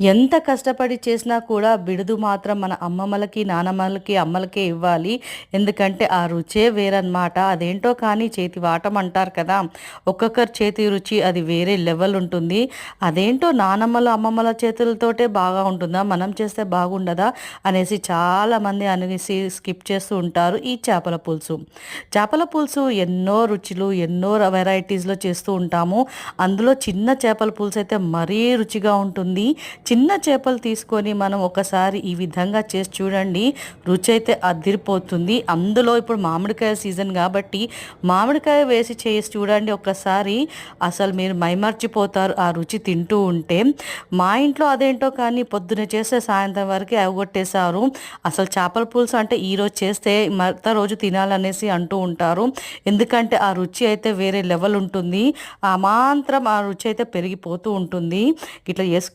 ఎంత కష్టపడి చేసినా కూడా బిడుదు మాత్రం మన అమ్మమ్మలకి నానమ్మలకి అమ్మలకే ఇవ్వాలి. ఎందుకంటే ఆ రుచే వేరన్నమాట. అదేంటో కానీ చేతి వాటం అంటారు కదా. ఒక్కొక్కరి చేతి రుచి అది వేరే లెవెల్ ఉంటుంది. అదేంటో నానమ్మల అమ్మమ్మల చేతులతోటే బాగా ఉంటుందా? మనం చేస్తే బాగుండదా? అనేసి చాలామంది అనేసి స్కిప్ చేస్తూ ఉంటారు ఈ చేపల పులుసు. చేపల పులుసు ఎన్నో రుచులు ఎన్నో వెరైటీస్లో చేస్తూ ఉంటాము. అందులో చిన్న చేపల పులుసు అయితే మరీ రుచిగా ఉంటుంది. చిన్న చేపలు తీసుకొని మనం ఒకసారి ఈ విధంగా చేసి చూడండి. రుచి అయితే అదిరిపోతుంది. అందులో ఇప్పుడు మామిడికాయ సీజన్ కాబట్టి మామిడికాయ వేసి చేసి చూడండి ఒకసారి. అసలు మీరు మైమర్చిపోతారు ఆ రుచి తింటూ ఉంటే. మా ఇంట్లో అదేంటో కానీ పొద్దున చేస్తే సాయంత్రం వరకు అవగొట్టేశారు అసలు చేపల పులుసు అంటే ఈరోజు చేస్తే మరత రోజు తినాలనేసి అంటూ ఉంటారు. ఎందుకంటే ఆ రుచి అయితే వేరే లెవెల్ ఉంటుంది. ఆ మాత్రం ఆ రుచి అయితే పెరిగిపోతూ ఉంటుంది. ఇట్లా వేసుకు